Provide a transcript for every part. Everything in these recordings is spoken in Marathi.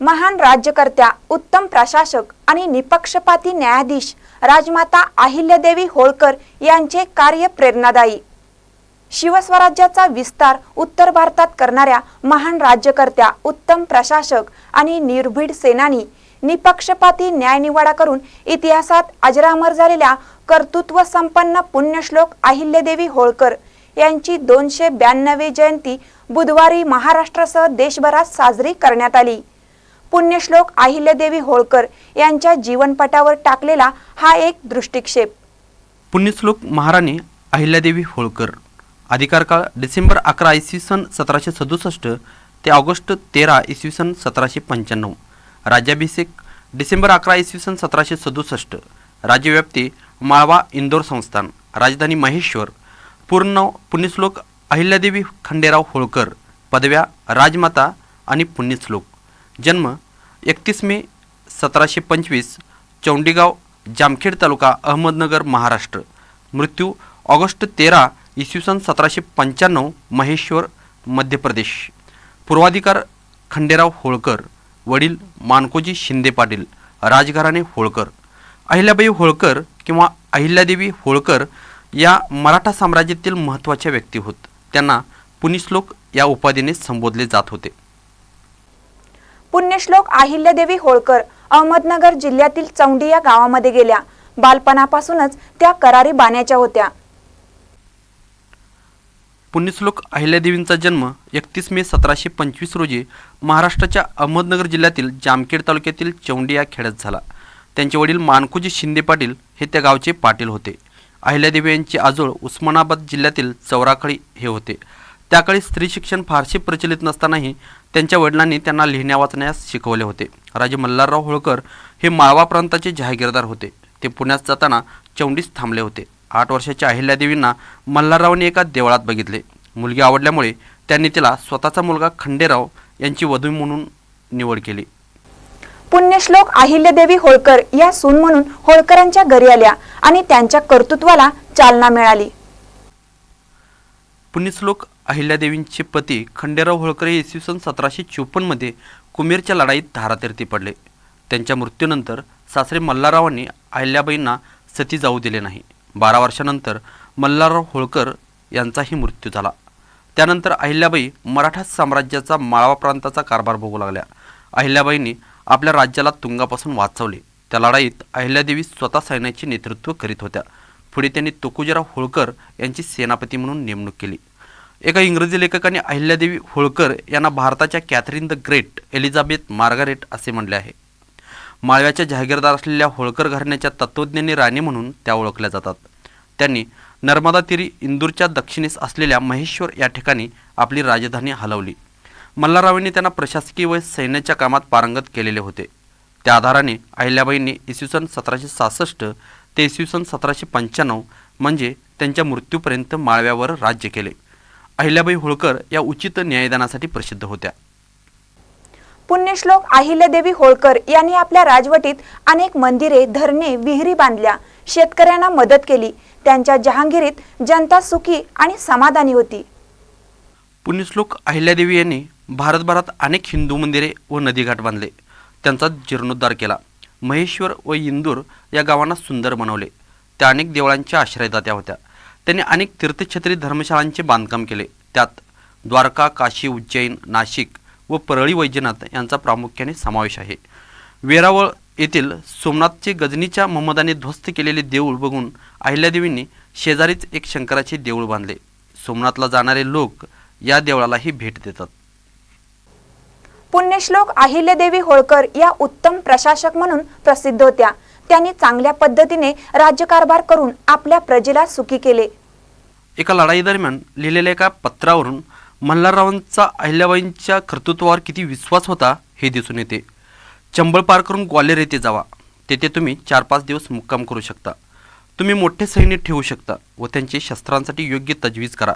महान राज्यकर्त्या उत्तम प्रशासक आणि निपक्षपाती न्यायाधीश राजमाता अहिल्यादेवी होळकर यांचे कार्य प्रेरणादायी. शिवस्वराज्याचा विस्तार उत्तर भारतात करणाऱ्या महान राज्यकर्त्या उत्तम प्रशासक आणि निर्भीड सेनानी निपक्षपाती न्यायनिवाडा करून इतिहासात अजरामर झालेल्या कर्तृत्व संपन्न पुण्यश्लोक अहिल्यादेवी होळकर यांची दोनशे ब्याण्णवे जयंती बुधवारी महाराष्ट्रासह देशभरात साजरी करण्यात आली. पुण्यश्लोक अहिल्यादेवी होळकर यांच्या जीवनपटावर टाकलेला हा एक दृष्टिक्षेप. पुण्यश्लोक महाराणी अहिल्यादेवी होळकर. अधिकारकाळ डिसेंबर अकरा इसवी सन सतराशे सदुसष्ट ते ऑगस्ट तेरा इसवी सन सतराशे पंच्याण्णव. राज्याभिषेक डिसेंबर अकरा इसवी सन सतराशे सदुसष्ट. राज्यव्याप्ती माळवा इंदोर संस्थान. राजधानी महेश्वर. पूर्ण नाव पुण्यश्लोक अहिल्यादेवी खंडेराव होळकर. पदव्या राजमाता आणि पुण्यश्लोक. जन्म एकतीस मे सतराशे पंचवीस चौंडीगाव जामखेड तालुका अहमदनगर महाराष्ट्र. मृत्यू ऑगस्ट तेरा इसवी सन सतराशे पंच्याण्णव महेश्वर मध्य प्रदेश. पूर्वाधिकार खंडेराव होळकर वडील मानकोजी शिंदे पाटील राजघराणे होळकर. अहिल्याबाई होळकर किंवा अहिल्यादेवी होळकर या मराठा साम्राज्यातील महत्त्वाच्या व्यक्ती होत. त्यांना पुनिश्लोक या उपाधीने संबोधले जात होते. पुण्यश्लोक अहिल्यादेवी होळकर अहमदनगर जिल्ह्यातील चौंडी या गावामध्ये गेल्या. बालपणापासूनच त्या करारी बाण्याच्या होत्या. पुण्यश्लोक अहिल्यादेवींचा जन्म एकतीस मे सतराशे पंचवीस रोजी महाराष्ट्राच्या अहमदनगर जिल्ह्यातील जामखेड तालुक्यातील चौंडी या खेड्यात झाला. त्यांचे वडील मानकोजी शिंदे पाटील हे त्या गावचे पाटील होते. अहिल्यादेवी यांचे आजोळ उस्मानाबाद जिल्ह्यातील चौराखळी हे होते. त्या काळी स्त्री शिक्षण फारसे प्रचलित नसतानाही त्यांच्या वडिलांनी त्यांना लिहिण्या वाचण्यास शिकवले होते. राजे मल्हारराव होळकर हे माळवा प्रांताचे जहागीरदार होते. ते पुण्यात जाताना चौंडीस थांबले होते. आठ वर्षाच्या अहिल्यादेवींना मल्हाररावांनी एका देवळात बघितले. मुलगी आवडल्यामुळे त्यांनी तिला स्वतःचा मुलगा खंडेराव यांची वधू म्हणून निवड केली. पुण्यश्लोक अहिल्यादेवी होळकर या सून म्हणून होळकरांच्या घरी आल्या आणि त्यांच्या कर्तृत्वाला चालना मिळाली. पुण्यश्लोक अहिल्यादेवींचे पती खंडेराव होळकर हे इसवी सन सतराशे चोपन्नमध्ये कुमेरच्या लढाईत धारातीर्थी पडले. त्यांच्या मृत्यूनंतर सासरे मल्हाररावांनी अहिल्याबाईंना सती जाऊ दिले नाही. बारा वर्षानंतर मल्हारराव होळकर यांचाही मृत्यू झाला. त्यानंतर अहिल्याबाई मराठा साम्राज्याचा माळवा प्रांताचा कारभार बघू लागल्या. अहिल्याबाईंनी आपल्या राज्याला तुंगापासून वाचवले. त्या लढाईत अहिल्यादेवी स्वतः सैन्याचे नेतृत्व करीत होत्या. पुढे त्यांनी तुकोजीराव होळकर यांची सेनापती म्हणून नेमणूक केली. एका इंग्रजी लेखकाने अहिल्यादेवी होळकर यांना भारताच्या Catherine the great Elizabeth Margaret असे म्हणले आहे. माळव्याच्या जहागीरदार असलेल्या होळकर घराण्याच्या तत्त्वज्ञानी राणी म्हणून त्या ओळखल्या जातात. त्यांनी नर्मदा तिरी इंदूरच्या दक्षिणेस असलेल्या महेश्वर या ठिकाणी आपली राजधानी हलवली. मल्हाररावांनी त्यांना प्रशासकीय व सैन्याच्या कामात पारंगत केलेले होते. त्या आधाराने अहिल्याबाईंनी इसवी सन सतराशे सहासष्ट ते इसवी सन सतराशे पंच्याण्णव म्हणजे त्यांच्या मृत्यूपर्यंत माळव्यावर राज्य केले. अहिल्याबाई होळकर या उचित न्यायदानासाठी प्रसिद्ध होत्या. पुण्यश्लोक अहिल्यादेवी होळकर यांनी आपल्या राजवटीत अनेक मंदिरे धरणे विहिरी बांधल्या. शेतकऱ्यांना मदत केली. त्यांच्या जहांगीरीत जनता सुखी आणि समाधानी होती. पुण्यश्लोक अहिल्यादेवी यांनी भारतभरात अनेक हिंदू मंदिरे व नदीघाट बांधले. त्यांचा जीर्णोद्धार केला. महेश्वर व इंदूर या गावांना सुंदर बनवले. त्या अनेक देवळांच्या आश्रयदात्या होत्या. त्यांनी अनेक तीर्थक्षेत्री धर्मशाळांचे बांधकाम केले. त्यात द्वारका काशी उज्जैन नाशिक व परळी वैजनाथ यांचा प्रामुख्याने समावेश आहे. वेरावळ येथील सोमनाथचे गजनीच्या मोहम्मदाने ध्वस्त केलेले देऊळ बघून अहिल्यादेवींनी शेजारीच एक शंकराचे देऊळ बांधले. सोमनाथला जाणारे लोक या देवळालाही भेट देतात. पुण्यश्लोक अहिल्यादेवी होळकर या उत्तम प्रशासक म्हणून प्रसिद्ध होत्या. त्यांनी चांगल्या पद्धतीने राज्यकारभार करून आपल्या प्रजेला सुखी केले. एका लढाईदरम्यान लिहिलेल्या एका पत्रावरून मल्हाररावांचा अहिल्याबाईंच्या कर्तृत्वावर किती विश्वास होता हे दिसून येते. चंबळ पार करून ग्वाल्हेर येथे जावा. तेथे तुम्ही चार पाच दिवस मुक्काम करू शकता. तुम्ही मोठे सैन्य ठेवू शकता व त्यांचे शस्त्रांसाठी योग्य तजवीज करा.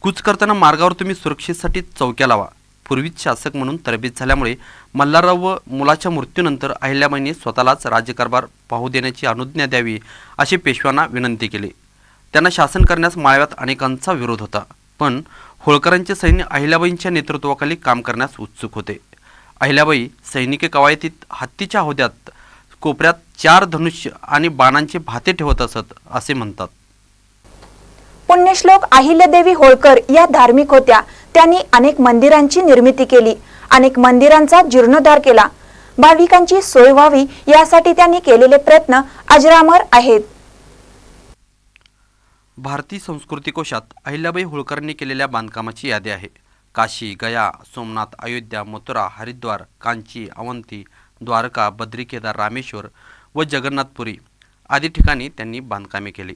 कूच करताना मार्गावर तुम्ही सुरक्षेसाठी चौक्या लावा. पूर्वीच शासक म्हणून तरबेज झाल्यामुळे मल्हारराव व मुलाच्या मृत्यूनंतर अहिल्याबाईंनी स्वतःलाच राज्यकारभार पाहू देण्याची अनुज्ञा द्यावी अशी पेशव्यांना विनंती केली. त्यांना शासन करण्यास माळव्यात अनेकांचा विरोध होता. पण होळकरांचे सैन्य अहिल्याबाईंच्या नेतृत्वाखाली काम करण्यास उत्सुक होते. अहिल्याबाई सैनिकी कवायतीत हत्तीच्या हौद्यात कोपऱ्यात चार धनुष्य आणि बाणांचे भाते ठेवत असत असे म्हणतात. पुण्यश्लोक अहिल्यादेवी होळकर या धार्मिक होत्या. त्यांनी अनेक मंदिरांची निर्मिती केली अनेक मंदिरांचा जीर्णोद्धार केला. भाविकांची सोय व्हावी यासाठी त्यांनी केलेले प्रयत्न अजरामर आहेत. भारतीय संस्कृती कोशात अहिल्याबाई होळकरांनी केलेल्या बांधकामाची यादी आहे. काशी गया सोमनाथ अयोध्या मथुरा हरिद्वार कांची अवंती द्वारका बद्री केदार रामेश्वर व जगन्नाथपुरी आदी ठिकाणी त्यांनी बांधकामे केली.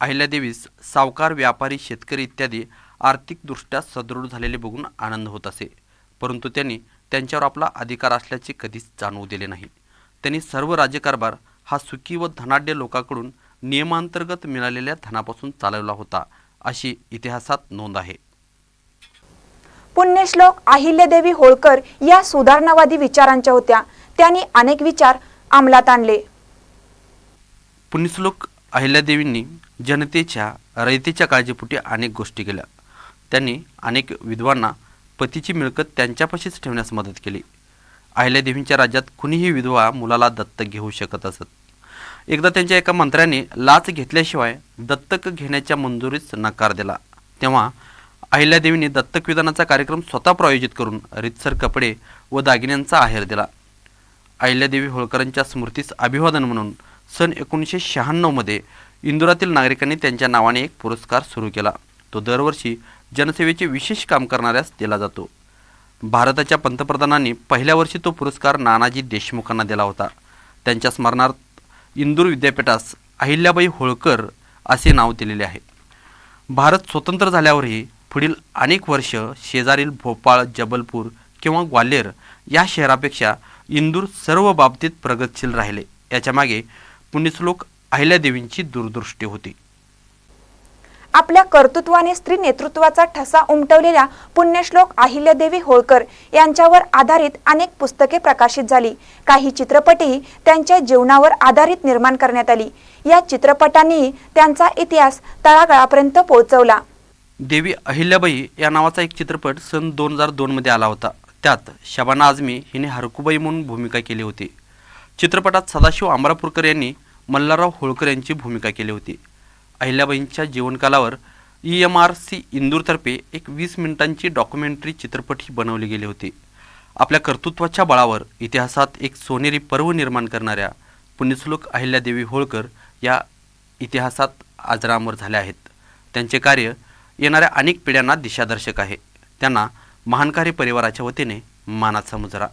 अहिल्यादेवीस सावकार व्यापारी शेतकरी इत्यादी आर्थिकदृष्ट्या सदृढ झालेले बघून आनंद होत असे. परंतु त्यांनी त्यांच्यावर आपला अधिकार असल्याचे कधीच जाणवू दिले नाही. त्यांनी सर्व राज्यकारभार हा सुखी व धनाढ्य लोकांकडून नियमांतर्गत मिळालेल्या धनापासून चालवला होता अशी इतिहासात नोंद आहे. पुण्यश्लोक अहिल्यादेवी होळकर या सुधारणावादी विचारांच्या होत्या. त्यांनी अनेक विचार अंमलात आणले. पुण्यश्लोक अहिल्यादेवींनी जनतेच्या रयतेच्या काळजीपोटी अनेक गोष्टी केल्या. त्यांनी अनेक विधवांना पतीची मिळकत त्यांच्यापाशीच ठेवण्यास मदत केली. अहिल्यादेवींच्या राज्यात कुणीही विधवा मुलाला दत्तक घेऊ शकत असत. एकदा त्यांच्या एका मंत्र्याने लाच घेतल्याशिवाय दत्तक घेण्याच्या मंजुरीस नकार दिला. तेव्हा अहिल्यादेवींनी दत्तक विधानाचा कार्यक्रम स्वतः प्रायोजित करून रितसर कपडे व दागिन्यांचा आहेर दिला. अहिल्यादेवी होळकरांच्या स्मृतीस अभिवादन म्हणून सन एकोणीसशे शहाण्णवमध्ये इंदुरातील नागरिकांनी त्यांच्या नावाने एक पुरस्कार सुरू केला. तो दरवर्षी जनसेवेचे विशेष काम करणाऱ्यास दिला जातो. भारताच्या पंतप्रधानांनी पहिल्या वर्षी तो पुरस्कार नानाजी देशमुखांना दिला होता. त्यांच्या स्मरणार्थ इंदूर विद्यापीठास अहिल्याबाई होळकर असे नाव दिलेले आहे. भारत स्वतंत्र झाल्यावरही पुढील अनेक वर्ष शेजारील भोपाळ जबलपूर किंवा ग्वाल्हेर या शहरापेक्षा इंदूर सर्व बाबतीत प्रगतशील राहिले. याच्यामागे पुण्यश्लोक अहिल्यादेवींची दूरदृष्टी होती. आपल्या कर्तृत्वाने स्त्री नेतृत्वाचा ठसा उमटवलेल्या पुण्यश्लोक अहिल्यादेवी होळकर यांच्यावर आधारित अनेक पुस्तके प्रकाशित झाली. काही चित्रपटही त्यांच्या जीवनावर आधारित निर्माण करण्यात आली. या चित्रपटांनी त्यांचा इतिहास तळागाळापर्यंत पोहोचवला. देवी अहिल्याबाई या नावाचा एक चित्रपट सन दोन हजार दोनमध्ये आला होता. त्यात शबाना आझमी हिने हरकुबाई म्हणून भूमिका केली होती. चित्रपटात सदाशिव आमरापूरकर यांनी मल्हारराव होळकर यांची भूमिका केली होती. अहिल्याबाईंच्या जीवनकालावर ई एम आर सी इंदूरतर्फे एक वीस मिनिटांची डॉक्युमेंटरी चित्रपटही बनवली गेली होती. आपल्या कर्तृत्वाच्या बळावर इतिहासात एक सोनेरी पर्व निर्माण करणाऱ्या पुण्यश्लोक अहिल्यादेवी होळकर या इतिहासात आजरामर झाल्या आहेत. त्यांचे कार्य येणाऱ्या अनेक पिढ्यांना दिशादर्शक आहे. त्यांना महानकारी परिवाराच्या वतीने मानाचा मुजरा.